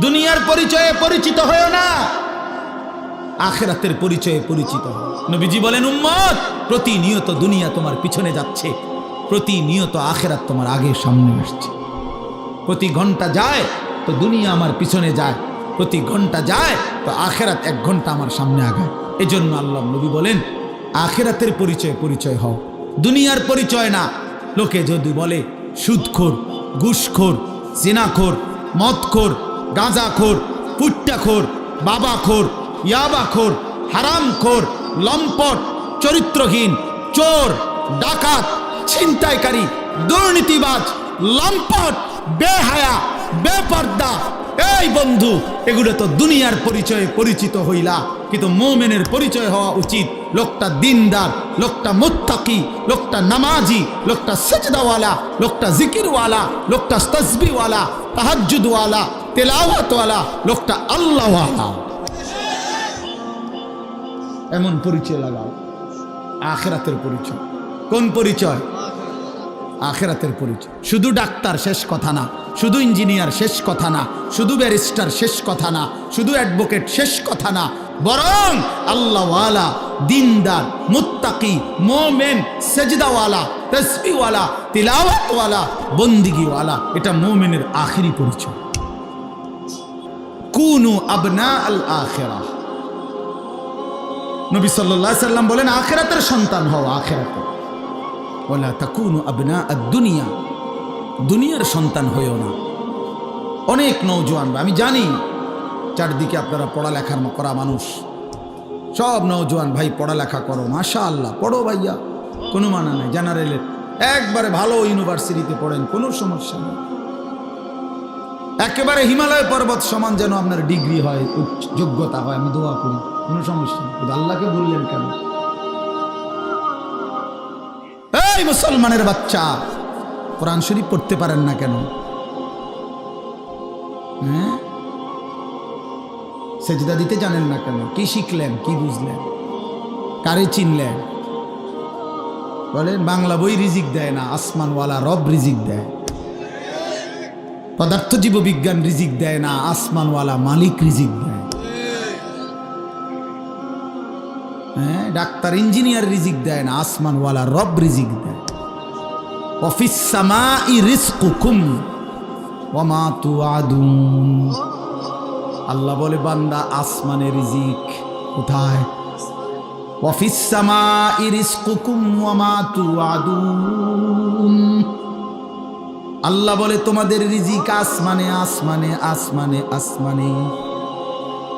দুনিয়ার পরিচয়ে পরিচিত হয়েও না, আখেরাতের পরিচয়ে পরিচিত নবীজি বলেন, উম্মত, প্রতিনিয়ত দুনিয়া তোমার পিছনে যাচ্ছে, প্রতিনিয়ত আখেরাত তোমার আগে সামনে আসছে। প্রতি ঘণ্টা যায় তো দুনিয়া আমার পিছনে যায়, প্রতি ঘণ্টা যায় তো আখেরাত এক ঘণ্টা আমার সামনে আগায়। এজন্য আল্লাহ নবী বলেন, আখেরাতের পরিচয় পরিচয় হও। দুনিয়ার পরিচয় না। লোকে যদি বলে, সুদখোর, ঘুষখোর, জিনাখোর, মদখোর গাঁজাখোর, পুট্টাখোর, বাবাখোর, ইয়াবাখোর, হারামখোর, লম্পট, চরিত্রহীন, চোর, ডাকাত, ছিনতাইকারী, দুর্নীতিবাজ, লম্পট, বেহায়া, বেপর্দা। এই বন্ধু, এগুলো তো দুনিয়ার পরিচয়ে পরিচিত হইলা, কিন্তু মোমেনের পরিচয় হওয়া উচিত। লোকটা দিনদার, লোকটা মুত্তাকি, লোকটা নামাজি, লোকটা সেজদাওয়ালা, লোকটা জিকিরওয়ালা, লোকটা তসবিওয়ালা, তাহাজ্জুদওয়ালা তেলাওয়াতওয়ালা লোকটা আল্লাহওয়ালা এমন পরিচয় লাগাও। আখেরাতের পরিচয়। কোন পরিচয়? আখেরাতের পরিচয়। শুধু ডাক্তার শেষ কথা না, শুধু ইঞ্জিনিয়ার শেষ কথা না, শুধু ব্যারিস্টার শেষ কথা না, শুধু অ্যাডভোকেট শেষ কথা না, বরং আল্লাহওয়ালা দিনদার, মুত্তাকি, মোমেন, সেজদাওয়ালা তসবিওয়ালা তিলাওয়াতওয়ালা, বন্দিগিওয়ালা, এটা মোমেনের আখেরি পরিচয়। কুনু আবনা আল আখেরা নবী সাল্লাহ সাল্লাম বলেন, আখেরাতের সন্তান হও আখেরাতে। ওলা তাকুনু আবনা আর দুনিয়া। দুনিয়ার সন্তান হয়েও না। অনেক নৌজওয়ান আমি জানি চারদিকে আপনারা পড়ালেখার করা মানুষ। সব নৌজওয়ান ভাই পড়ালেখা করো মাশা আল্লাহ পড়ো ভাইয়া। কোনো মানা নাই, জেনারেলের। একবারে ভালো ইউনিভার্সিটিতে পড়েন, কোনো সমস্যা নেই। একেবারে হিমালয় পর্বত সমান যেন আপনার ডিগ্রি হয় যোগ্যতা হয়, আমি দোয়া করি, কোনো সমস্যা কিন্তু আল্লাহকে বললেন কেন? এই মুসলমানের বাচ্চা, কোরআন শরীফ পড়তে পারেন না কেন? হ্যাঁ? সেজদা দিতে জানেন না কেন? কি শিখলেন, কি বুঝলেন? কারে চিনলেন? বলেন, বাংলা বই রিজিক দেয় না, আসমানওয়ালা রব রিজিক দেয়। পদার্থ জীব বিজ্ঞান রিজিক দেয় না, আসমানওয়ালা মালিক রিজিক দেয়। হ্যাঁ ডাক্তার, ইঞ্জিনিয়ার রিজিক দেয় না, আসমানওয়ালা রব রিজিক দেয়। অফিস সামা সামাই রিজকুকুম ওমা তুআদুন। আল্লাহ বলে, বান্দা, আসমানে রিজিক কোথায়? অফিস সামাই রিজকুকুম ওমা তুআদুন। আল্লাহ বলে, তোমাদের রিজিক আসমানে আসমানে আসমানে আসমানে।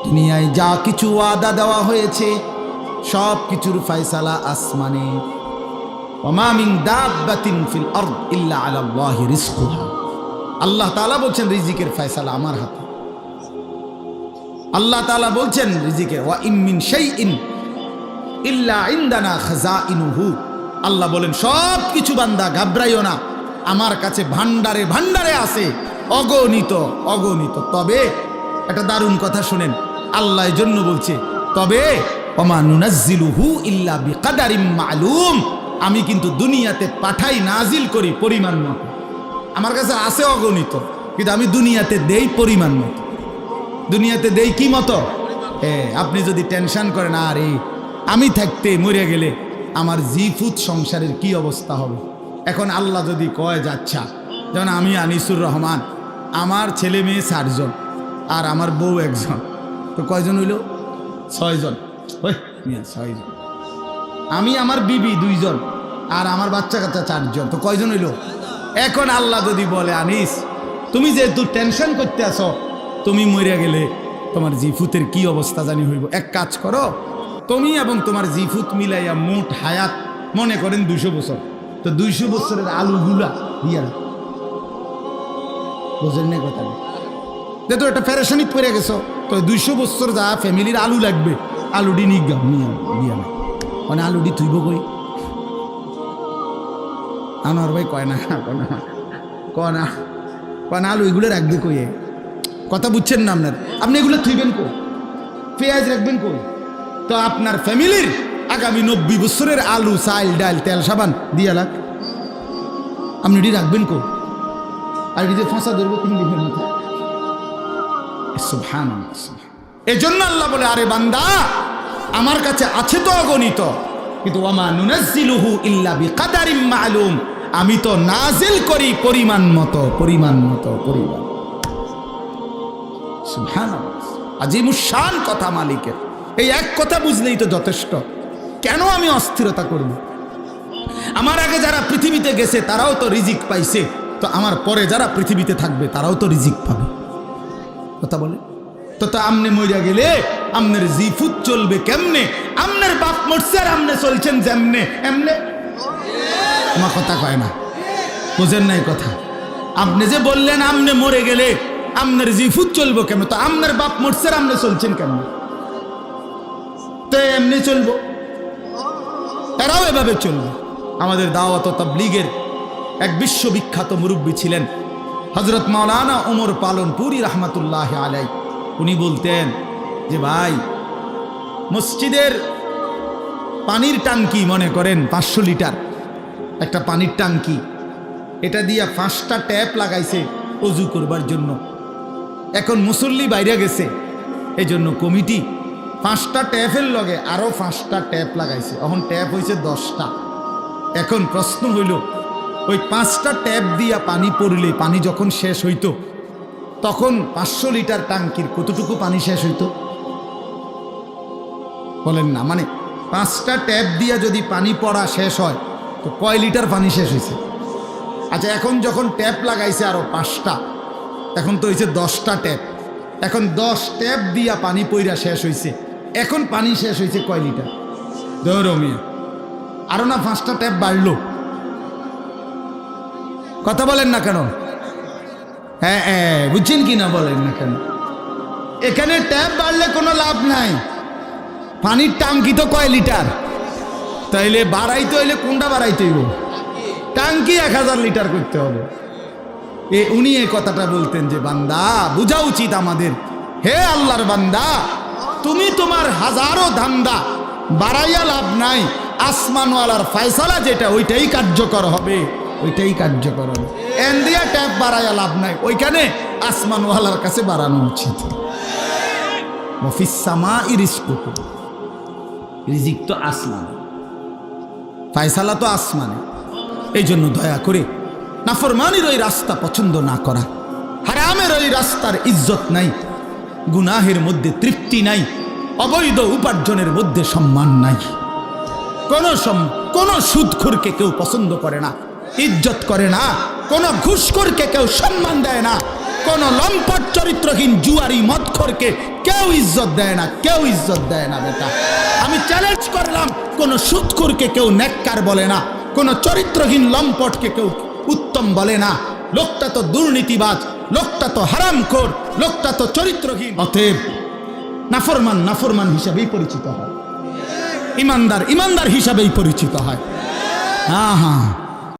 দুনিয়ায় যা কিছু ওয়াদা দেওয়া হয়েছে, সব কিছুর ফয়সালা আসমানে। রিজকুহা। আল্লাহ তাআলা বলছেন, রিজিকের ফয়সালা আমার হাতে। আল্লাহ তাআলা বলছেন রিজিকের ওয়া ইম মিন শাইইন ইল্লা ইনদানা খাজাইনুহু। আল্লাহ বলেন, সব কিছু বান্দা ঘাবড়াইও না। আমার কাছে ভান্ডারে ভান্ডারে আছে। অগণিত অগণিত। তবে, একটা দারুণ কথা শুনেন। আল্লাহ এই জন্য বলছে, তবে মালুম। আমি কিন্তু দুনিয়াতে পাঠাই, নাজিল করি পরিমাণ মতো। আমার কাছে আছে অগণিত, কিন্তু আমি দুনিয়াতে দেই পরিমাণ মতো। দুনিয়াতে দেই কি মতো? হ্যাঁ আপনি যদি টেনশন করেন, আরে, আমি থাকতে মরে গেলে আমার জিফুত সংসারের কি অবস্থা হবে? এখন আল্লাহ যদি কয়, যাচ্ছা। যেমন আমি আনিসুর রহমান, আমার ছেলে মেয়ে চারজন আর আমার বউ একজন। তো কয়জন হইল? ছয়জন ছয়জন আমি, আমার বিবি দুইজন আর আমার বাচ্চা কাচ্চা চারজন। তো কয়জন হইল? এখন আল্লাহ যদি বলে, আনিস, তুমি যেহেতু টেনশন করতে আসো তুমি মরিয়া গেলে তোমার জিফুতের কি অবস্থা জানি হইব। এক কাজ করো, তুমি এবং তোমার জিফুত মিলাইয়া মোট হায়াত মনে করেন দুইশো বছর। তো দুইশো বছরের আলুগুলা দিয়া। বুঝেন না কথা যে তো একটা ফেরেশানি পড়ে গেছো। তো দুইশো বছর যা ফ্যামিলির আলু লাগবে আলুডি নিক গাও নিয়ে দিয়া না মানে আলুডি তুইব কই? আমার ভাই কয় না কয় না কয় না কয় না, আলু এগুলো রাখবে কই? কথা বুঝছেন না আপনার? আপনি এগুলো থুইবেন কই? পেঁয়াজ রাখবেন কই? তো আপনার ফ্যামিলির আগামী নব্বই বছরের আলু, চাল, ডাল, তেল, সাবান দিয়া লাগ। আপনি এটি রাখবেন কো? আর এটি ফাঁসা ধরবো দিনের মাথায় সুবহানাল্লাহ। এজন্য আল্লাহ বলে, আরে বান্দা, আমার কাছে আছে তো অগণিত, কিন্তু ওয়ামা নুনাজ্জিলুহু ইল্লা বিকাদারিম মালুম, আমি তো নাজিল করি পরিমাণ মতো পরিমাণ মতো, পরিমাণ সুবহানাল্লাহ। আজিমুশান কথা মালিকের। এই এক কথা বুঝলেই তো যথেষ্ট। কেন আমি অস্থিরতা করব? আমার আগে যারা পৃথিবীতে গেছে, তারাও তো রিজিক পাইছে। তো আমার পরে যারা পৃথিবীতে থাকবে, তারাও তো রিজিক পাবে। কথা বলে? তো তো আমনে মইরা গেলে, আমনের জিফুত চলবে কেমনে? আমনের বাপ মরছে আর আমনে চলছেন যেমনে। এমনে? আমার কথা কয় না। বুঝেন নাই কথা। আপনি যে বললেন আমনে মরে গেলে, আমনের জিফুত চলবো কেমন? তো আমনের বাপ মরছে আর আমনে চলছেন কেমন? তো এমনি চলবো। এরাও এভাবে চলবে আমাদের দাওয়াত তাবলীগের এক বিশ্ববিখ্যাত মুরব্বী ছিলেন হজরত মাওলানা ওমর পালনপুরি রহমতুল্লাহ আলাই উনি বলতেন যে, ভাই, মসজিদের পানির টাঙ্কি মনে করেন পাঁচশো লিটার। একটা পানির টাঙ্কি এটা দিয়া পাঁচটা ট্যাপ লাগাইছে অজু করবার জন্য। এখন মুসল্লি বাইরে গেছে এই জন্য কমিটি পাঁচটা ট্যাপের লগে আরও পাঁচটা ট্যাপ লাগাইছে। এখন ট্যাপ হয়েছে দশটা। এখন প্রশ্ন হইল, ওই পাঁচটা ট্যাপ দিয়া পানি পড়লে পানি যখন শেষ হইতো, তখন পাঁচশো লিটার টাঙ্কির কতটুকু পানি শেষ হইতো? বলেন না মানে পাঁচটা ট্যাপ দিয়া যদি পানি পড়া শেষ হয়, তো কয় লিটার পানি শেষ হয়েছে আচ্ছা এখন যখন ট্যাপ লাগাইছে আরও পাঁচটা, এখন তো হয়েছে দশটা ট্যাপ। এখন দশ ট্যাপ দিয়া পানি পইরা শেষ হয়েছে এখন পানি শেষ হয়েছে কয় লিটার? ধরো মিয়া আরও না পাঁচটা ট্যাপ বাড়লো? কথা বলেন না কেন? হ্যাঁ হ্যাঁ বুঝছেন কি না বলেন না কেন? এখানে ট্যাপ বাড়লে কোনো লাভ নাই। পানির টাঙ্কি তো কয় লিটার? তাইলে বাড়াইতে হইলে কোনটা বাড়াইতে হইব? টাঙ্কি এক হাজার লিটার করতে হবে। এ, উনি এই কথাটা বলতেন যে, বান্দা, বোঝা উচিত আমাদের। হে আল্লাহর বান্দা তুমি তোমার হাজারো ধান্দা বাড়াইয়া লাভ নাই আসমানওয়ালার ফয়সালা যেটা ওইটাই কার্যকর হবে। ওইটাই কার্যকর হবে। এন দিয়া ট্যাপ বাড়াইয়া লাভ নাই ওইখানে আসমানওয়ালার কাছে বাড়ানো উচিত। মফিসামা রিজিক তো আসমান। ফায়সালা তো আসমানে। এই জন্য দয়া করে নাফরমানির ওই রাস্তা পছন্দ না করা। হারামের ওই রাস্তার ইজ্জত নাই। গুনাহের মধ্যে তৃপ্তি নাই, অবৈধ উপার্জনের মধ্যে সম্মান নাই। কোন কোন সুদখোরকে কেউ পছন্দ করে না, ইজ্জত করে না, কোন ঘুষখোরকে কেউ সম্মান দেয় না, কোন লম্পট চরিত্রহীন জুয়ারি মদখোরকে কেউ ইজ্জত দেয় না, কেউ ইজ্জত দেয় না বেটা। আমি চ্যালেঞ্জ করলাম, কোন সুদখোরকে কেউ নেককার বলে না, কোন চরিত্রহীন লম্পটকে কেউ উত্তম বলে না। লোকটা তো দুর্নীতিবাজ, লোকটা তো হারামখোর লোকটা তো চরিত্রহীন। অতএব নাফরমান নাফরমান হিসাবেই পরিচিত হয়। ইমানদার ইমানদার হিসাবেই পরিচিত হয়। হ্যাঁ হ্যাঁ।